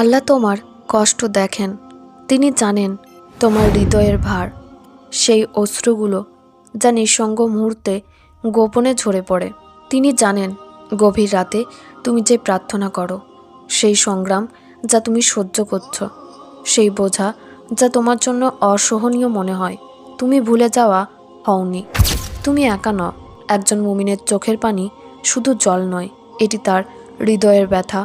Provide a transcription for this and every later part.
আল্লাহ তোমার কষ্ট দেখেন, তিনি জানেন তোমার হৃদয়ের ভার। সেই অশ্রুগুলো যা নিঃসঙ্গ মুহূর্তে গোপনে ঝরে পড়ে, তিনি জানেন গভীর রাতে তুমি যে প্রার্থনা করো, সেই সংগ্রাম যা তুমি সহ্য করছ, সেই বোঝা যা তোমার জন্য অসহনীয় মনে হয়, তুমি ভুলে যাওয়া হওনি। তুমি একা ন একজন মুমিনের চোখের পানি শুধু জল নয়, এটি তার হৃদয়ের ব্যথা,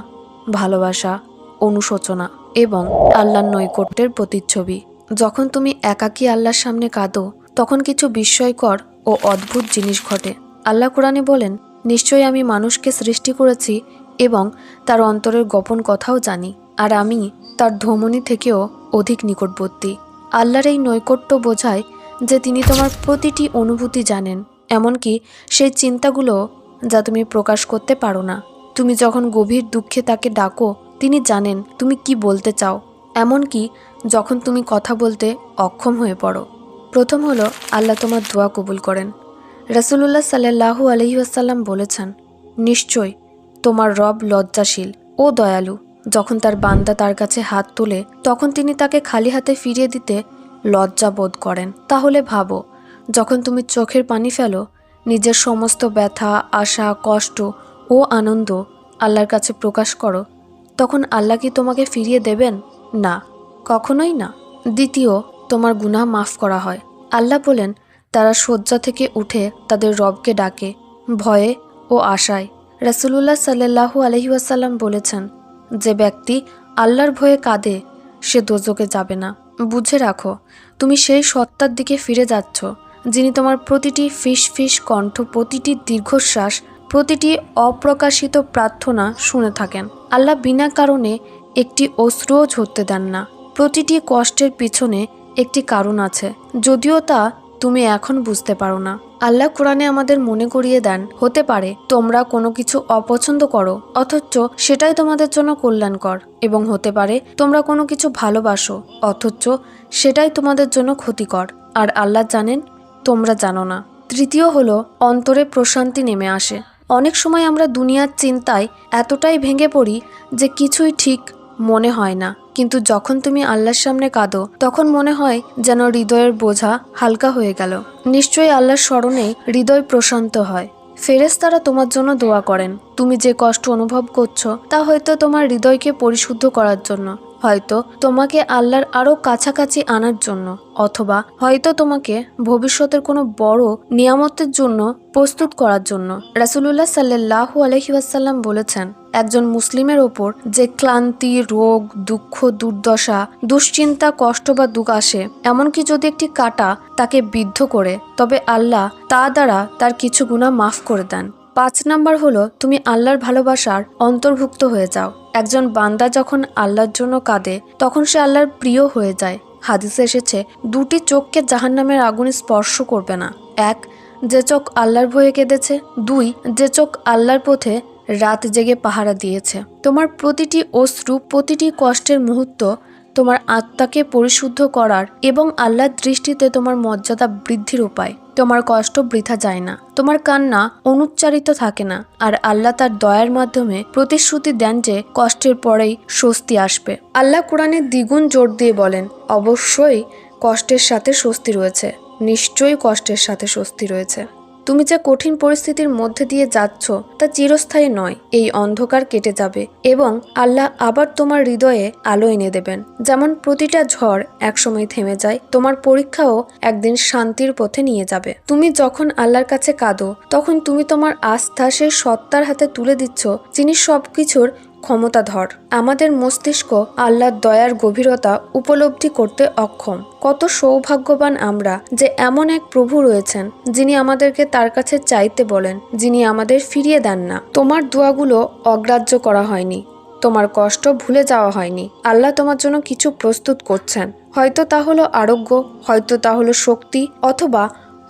ভালোবাসা অনুশোচনা এবং আল্লাহর নৈকট্যের প্রতিচ্ছবি। যখন তুমি একাকী আল্লাহর সামনে কাঁদো, তখন কিছু বিস্ময়কর ও অদ্ভুত জিনিস ঘটে। আল্লাহ কোরআনে বলেন, নিশ্চয়ই আমি মানুষকে সৃষ্টি করেছি এবং তার অন্তরের গোপন কথাও জানি, আর আমি তার ধমনী থেকেও অধিক নিকটবর্তী। আল্লাহর এই নৈকট্য বোঝায় যে তিনি তোমার প্রতিটি অনুভূতি জানেন, এমনকি সেই চিন্তাগুলো যা তুমি প্রকাশ করতে পারো না। তুমি যখন গভীর দুঃখে তাকে ডাকো, তিনি জানেন তুমি কি বলতে চাও। এমনকি যখন তুমি কথা বলতে অক্ষম হয়ে পড়ো। প্রথম হলো, আল্লাহ তোমার দোয়া কবুল করেন। রাসুলুল্লাহ সাল্লাহু আলহিউসাল্লাম বলেছেন, নিশ্চয় তোমার রব লজ্জাশীল ও দয়ালু। যখন তার বান্দা তার কাছে হাত তোলে, তখন তিনি তাকে খালি হাতে ফিরিয়ে দিতে লজ্জা বোধ করেন। তাহলে ভাবো, যখন তুমি চোখের পানি ফেলো, নিজের সমস্ত ব্যথা, আশা, কষ্ট ও আনন্দ আল্লাহর কাছে প্রকাশ করো, তখন আল্লাহ কি তোমাকে ফিরিয়ে দেবেন? না, কখনোই না। দ্বিতীয়, তোমার গুনাহ মাফ করা হয়। আল্লাহ বলেন, তারা শয্যা থেকে উঠে তাদের রবকে ডাকে, ভয়ে ও আশায়। রাসুলুল্লাহ সাল্লাহু আলহিউসাল্লাম বলেছেন, যে ব্যক্তি আল্লাহর ভয়ে কাঁদে, সে দোজকে যাবে না। বুঝে রাখো, তুমি সেই সত্তার দিকে ফিরে যাচ্ছ, যিনি তোমার প্রতিটি ফিস ফিস কণ্ঠ, প্রতিটি দীর্ঘশ্বাস প্রতিটি অপ্রকাশিত প্রার্থনা শুনে থাকেন। আল্লাহ বিনা কারণে একটি অশ্রুও ঝরতে দেন না। প্রতিটি কষ্টের পিছনে একটি কারণ আছে। যদিও তা তুমি এখন বুঝতে পারো না। আল্লাহ কোরআনে আমাদের মনে করিয়ে দেন, হতে পারে তোমরা কোনো কিছু অপছন্দ করো, অথচ সেটাই তোমাদের জন্য কল্যাণকর, এবং হতে পারে তোমরা কোনো কিছু ভালোবাসো, অথচ সেটাই তোমাদের জন্য ক্ষতিকর। আর আল্লাহ জানেন, তোমরা জানো না। তৃতীয় হলো, অন্তরে প্রশান্তি নেমে আসে। অনেক সময় আমরা দুনিয়ার চিন্তায় এতটাই ভেঙে পড়ি যে কিছুই ঠিক মনে হয় না। কিন্তু যখন তুমি আল্লাহর সামনে কাঁদো, তখন মনে হয় যেন হৃদয়ের বোঝা হালকা হয়ে গেল। নিশ্চয়ই আল্লাহর স্মরণে হৃদয় প্রশান্ত হয়। ফেরেশতারা তোমার জন্য দোয়া করেন, তুমি যে কষ্ট অনুভব করছ, তা হয়তো তোমার হৃদয়কে পরিশুদ্ধ করার জন্য। হয়তো তোমাকে আল্লাহর আরও কাছাকাছি আনার জন্য, অথবা হয়তো তোমাকে ভবিষ্যতের কোনো বড় নিয়ামতের জন্য প্রস্তুত করার জন্য। রাসুলুল্লাহ সাল্লাহু আলহিউসাল্লাম বলেছেন, একজন মুসলিমের ওপর যে ক্লান্তি, রোগ, দুঃখ, দুর্দশা, দুশ্চিন্তা, কষ্ট বা দুঃখ আসে, এমনকি যদি একটি কাটা তাকে বিদ্ধ করে, তবে আল্লাহ তা দ্বারা তার কিছু গুণা মাফ করে দেন। পাঁচ নাম্বার হলো, তুমি আল্লাহর ভালোবাসার অন্তর্ভুক্ত হয়ে যাও। একজন বান্দা যখন আল্লাহর জন্য কাঁদে, তখন সে আল্লাহর প্রিয় হয়ে যায়। হাদিসে এসেছে, দুটি চোখকে জাহান্নামের আগুনে স্পর্শ করবে না। এক, যে চোখ আল্লাহর ভয়ে কেঁদেছে। দুই, যে চোখ আল্লাহর পথে রাত জেগে পাহারা দিয়েছে। তোমার প্রতিটি অশ্রু, প্রতিটি কষ্টের মুহূর্ত তোমার আত্মাকে পরিশুদ্ধ করার এবং আল্লাহর দৃষ্টিতে তোমার মর্যাদা বৃদ্ধির উপায়। তোমার কষ্ট বৃথা যায় না। তোমার কান্না অনুচ্চারিত থাকে না। আর আল্লাহ তার দয়ার মাধ্যমে প্রতিশ্রুতি দেন যে কষ্টের পরেই স্বস্তি আসবে। আল্লাহ কোরআনে দ্বিগুণ জোর দিয়ে বলেন, অবশ্যই কষ্টের সাথে স্বস্তি রয়েছে। নিশ্চয়ই কষ্টের সাথে স্বস্তি রয়েছে। তুমি যা কঠিন পরিস্থিতির মধ্যে দিয়ে যাচ্ছ, তা চিরস্থায়ী নয়। এই অন্ধকার কেটে যাবে এবং আল্লাহ আবার তোমার হৃদয়ে আলো এনে দেবেন। যেমন প্রতিটা ঝড় একসময় থেমে যায়, তোমার পরীক্ষাও একদিন শান্তির পথে নিয়ে যাবে। তুমি যখন আল্লাহর কাছে কাঁদো, তখন তুমি তোমার আস্থা সেই সত্তার হাতে তুলে দিচ্ছ, যিনি সবকিছুর ক্ষমতাধর। আমাদের মস্তিষ্ক আল্লাহর দয়ার গভীরতা উপলব্ধি করতে অক্ষম। কত সৌভাগ্যবান আমরা যে এমন এক প্রভু রয়েছেন, যিনি আমাদেরকে তার কাছে চাইতে বলেন, যিনি আমাদের ফিরিয়ে দেন না। তোমার দোয়াগুলো অগ্রাহ্য করা হয়নি। তোমার কষ্ট ভুলে যাওয়া হয়নি। আল্লাহ তোমার জন্য কিছু প্রস্তুত করছেন। হয়তো তা হলো আরোগ্য, হয়তো তা হলো শক্তি, অথবা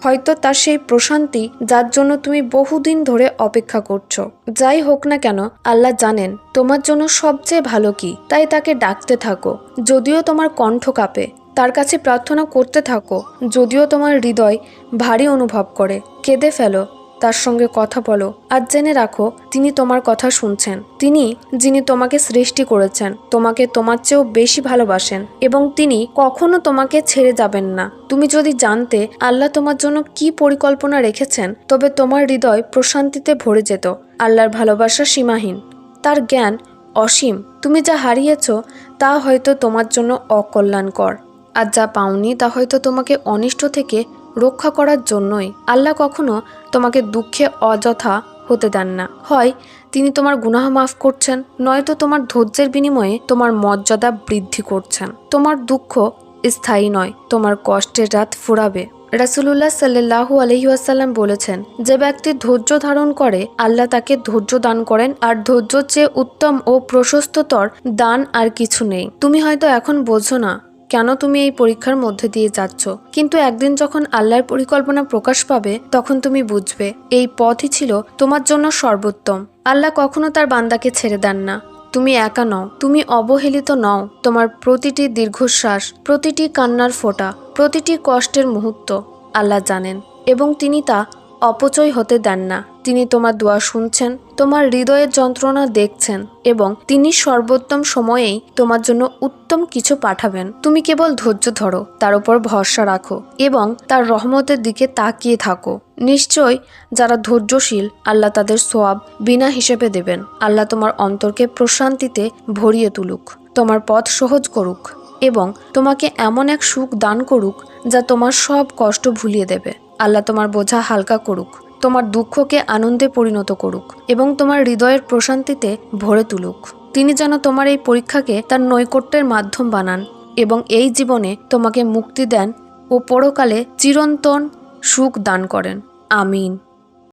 হয়তো তার সেই প্রশান্তি যার জন্য তুমি বহুদিন ধরে অপেক্ষা করছ। যাই হোক না কেন, আল্লাহ জানেন, তোমার জন্য সবচেয়ে ভালো কি। তাই তাকে ডাকতে থাকো, যদিও তোমার কণ্ঠ কাঁপে। তার কাছে প্রার্থনা করতে থাকো, যদিও তোমার হৃদয় ভারী অনুভব করে। কেঁদে ফেলো তার সঙ্গে কথা বলো আর জেনে রাখো, তিনি তোমার কথা শুনছেন। তিনি, যিনি তোমাকে সৃষ্টি করেছেন, তোমাকে তোমার চেয়েও বেশি ভালোবাসেন এবং তিনি কখনো তোমাকে ছেড়ে যাবেন না। তুমি যদি জানতে আল্লাহ তোমার জন্য কি পরিকল্পনা রেখেছেন, তবে তোমার হৃদয় প্রশান্তিতে ভরে যেত, আল্লাহর ভালোবাসা সীমাহীন। তার জ্ঞান অসীম। তুমি যা হারিয়েছ, তা হয়তো তোমার জন্য অকল্যাণকর। আর যা পাওনি, তা হয়তো তোমাকে অনিষ্ট থেকে রক্ষা করার জন্যই আল্লাহ কখনো তোমাকে দুঃখে অযথা হতে দেন না। হয়, তিনি তোমার গুনাহ মাফ করছেন, নয়তো তোমার ধৈর্যের বিনিময়ে তোমার মর্যাদা বৃদ্ধি করছেন। তোমার দুঃখ স্থায়ী নয়, তোমার কষ্টের রাত ফুরাবে। রাসুলুল্লাহ সাল্লাহু আলহিউসাল্লাম বলেছেন, যে ব্যক্তি ধৈর্য ধারণ করে, আল্লাহ তাকে ধৈর্য দান করেন, আর ধৈর্য চেয়ে উত্তম ও প্রশস্ততর দান আর কিছু নেই। তুমি হয়তো এখন বোঝো না কেন তুমি এই পরীক্ষার মধ্যে দিয়ে যাচ্ছ? কিন্তু একদিন যখন আল্লাহর পরিকল্পনা প্রকাশ পাবে, তখন তুমি বুঝবে, এই পথই ছিল তোমার জন্য সর্বোত্তম। আল্লাহ কখনো তার বান্দাকে ছেড়ে দেন না। তুমি একা নও, তুমি অবহেলিত নও। তোমার প্রতিটি দীর্ঘশ্বাস, প্রতিটি কান্নার ফোঁটা, প্রতিটি কষ্টের মুহূর্ত আল্লাহ জানেন, এবং তিনি তা অপচয় হতে দেন না। তিনি তোমার দোয়া শুনছেন, তোমার হৃদয়ের যন্ত্রণা দেখছেন এবং তিনি সর্বোত্তম সময়েই তোমার জন্য উত্তম কিছু পাঠাবেন। তুমি কেবল ধৈর্য ধরো, তার উপর ভরসা রাখো এবং তার রহমতের দিকে তাকিয়ে থাকো। নিশ্চয় যারা ধৈর্যশীল, আল্লাহ তাদের সোয়াব বিনা হিসেবে দেবেন। আল্লাহ তোমার অন্তরকে প্রশান্তিতে ভরিয়ে তুলুক, তোমার পথ সহজ করুক এবং তোমাকে এমন এক সুখ দান করুক যা তোমার সব কষ্ট ভুলিয়ে দেবে। আল্লাহ তোমার বোঝা হালকা করুক। তোমার দুঃখকে আনন্দে পরিণত করুক এবং তোমার হৃদয়ের প্রশান্তিতে ভরে তুলুক। তিনি যেন তোমার এই পরীক্ষাকে তার নৈকট্যের মাধ্যম বানান এবং এই জীবনে তোমাকে মুক্তি দেন ও পরকালে চিরন্তন সুখ দান করেন। আমিন।